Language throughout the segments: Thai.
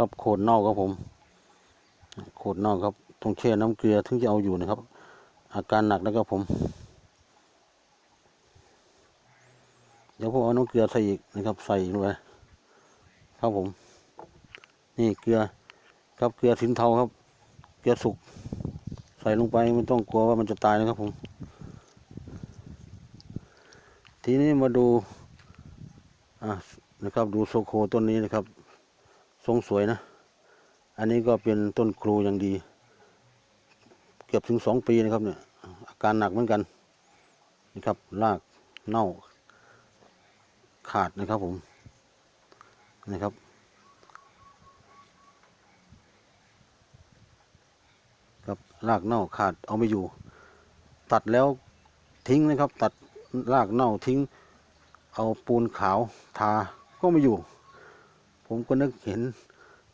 ครับโขดเน่าครับผม โขดเน่าครับต้องแช่น้ำเกลือถึงจะเอาอยู่นะครับ อาการหนักนะครับผม เดี๋ยวผมเอาน้ำเกลือใส่อีกนะครับใส่ลงไปครับผม นี่เกลือครับเกลือสินเทาครับ เกลือสุก ใส่ลงไปไม่ต้องกลัวว่ามันจะตายนะครับผม ทีนี้มาดูอะนะครับดูโซโคต้นนี้นะครับ ทรงสวยนะ อันนี้ก็เป็นต้นครูอย่างดี เกือบถึงสองปีนะครับเนี่ยอาการหนักเหมือนกันนะครับรากเน่าขาดนะครับผมนะครับครับรากเน่าขาดเอาไม่อยู่ ตัดแล้วทิ้งนะครับ ตัดรากเน่าทิ้ง เอาปูนขาวทาก็ไม่อยู่ ผมก็นึกเห็น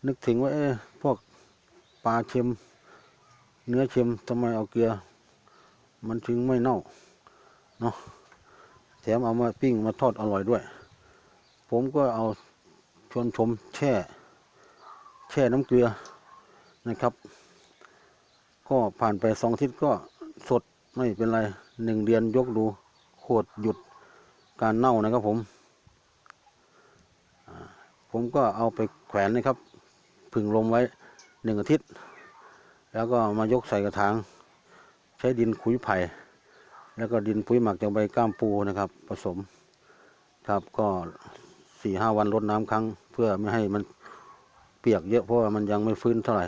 นึกถึงว่าเอ๊พวกปลาเค็ม เนื้อเค็มทำไมเอาเกลือ มันถึงไม่เน่าเนาะแถมเอามาปิ้งมาทอดอร่อยด้วย ผมก็เอาชวนชมแช่ แช่น้ำเกลือนะครับ ก็ผ่านไปสองอาทิตย์ก็สดไม่เป็นไรหนึ่งเดือนยกดูโคตรหยุดการเน่านะครับผม ผมก็เอาไปแขวนนะครับ ผึ่งลมไว้หนึ่งอาทิตย์ แล้วก็มายกใส่กระถาง ใช้ดินขุยไผ่ แล้วก็ดินปุ๋ยหมักจากใบก้ามปูนะครับ ผสมครับก็สี่ห้าวันรดน้ำครั้ง เพื่อไม่ให้มันเปียกเยอะเพราะว่ามันยังไม่ฟื้นเท่าไหร่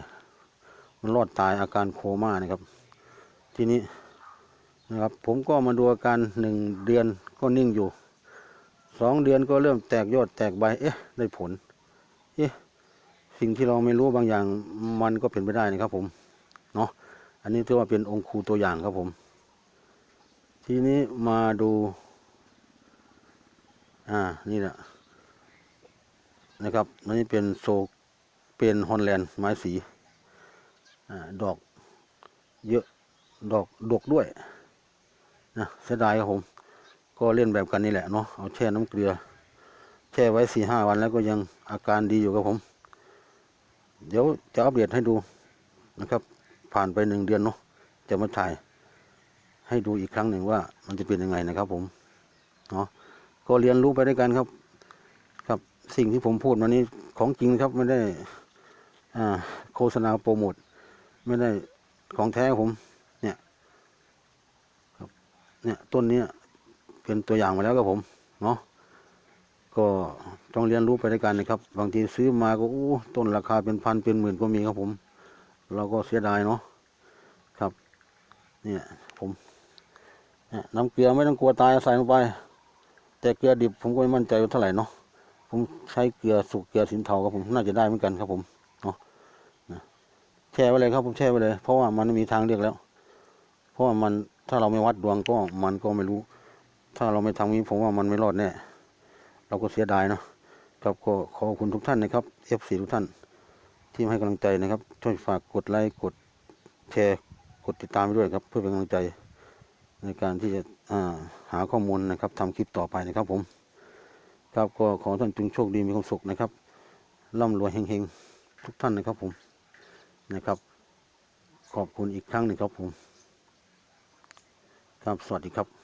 มันรอดตายอาการโคม่านะครับ ทีนี้นะครับผมก็มาดูอาการหนึ่งเดือนก็นิ่งอยู่ สองเดือนก็เริ่มแตกยอดแตกใบ เอ๊ะ ได้ผล เอ๊ะ สิ่งที่เราไม่รู้บางอย่างมันก็เป็นไปได้นะครับผม เนาะ อันนี้ถือว่าเป็นองค์ครูตัวอย่างครับผม ทีนี้มาดู อ่า นี่แหละ นะครับอันนี้เป็นโซ เป็นฮอลแลนด์ไม้สี อ่า ดอก เยอะ ดอก ดกด้วย นะ เสียดายครับผม ก็เล่นแบบกันนี่แหละเนาะเอาแช่น้ำเกลือ แช่ไว้สี่ห้าวันแล้วก็ยังอาการดีอยู่ครับผม เดี๋ยวจะอัปเดตให้ดูนะครับ ผ่านไปหนึ่งเดือนเนาะจะมาถ่าย ให้ดูอีกครั้งหนึ่งว่า มันจะเป็นยังไงนะครับ ผมเนาะก็เรียนรู้ไปด้วยกันครับ ครับสิ่งที่ผมพูดมานี้ของจริงครับไม่ได้อ่าโฆษณาโปรโมทไม่ได้ของแท้ผม เนี่ยครับเนี่ยต้นเนี้ย เป็นตัวอย่างมาแล้วครับผมเนาะก็ต้องเรียนรู้ไปด้วยกันนะครับ บางทีซื้อมาก็อู้ต้นราคาเป็นพันเป็นหมื่นก็มีครับผม เราก็เสียดายเนาะครับ เนี่ยผมเนี่ยน้ำเกลือไม่ต้องกลัวตายใส่ลงไป แต่เกลือดิบผมก็ไม่มั่นใจว่าเท่าไหร่เนาะผมใช้เกลือสุกเกลือสินเทาครับผมน่าจะได้เหมือนกันครับผมเนาะแช่ไว้เลยครับผมแช่ไว้เลย เพราะว่ามันม่มีทางเลือกแล้ว เพราะว่ามันถ้าเราไม่วัดดวงก็มันก็ไม่รู้ ถ้าเราไม่ทำนี้ผมว่ามันไม่รอดแน่เราก็เสียดายเนาะครับก็ขอบคุณทุกท่านนะครับ F4 ทุกท่าน ที่ให้กำลังใจนะครับ ช่วยฝากกดไลค์กดแชร์กดติดตามไปด้วยครับ เพื่อเป็นกำลังใจในการที่จะาหาข้อมูลนะครับทำคลิปต่อไปนะครับผมครับก็ขอท่านจงโชคดีมีความสุขนะครับร่ำรวยเฮงๆทุกท่านนะครับผมนะครับ ขอบคุณอีกครั้งหนึ่งครับผมครับสวัสดีครับ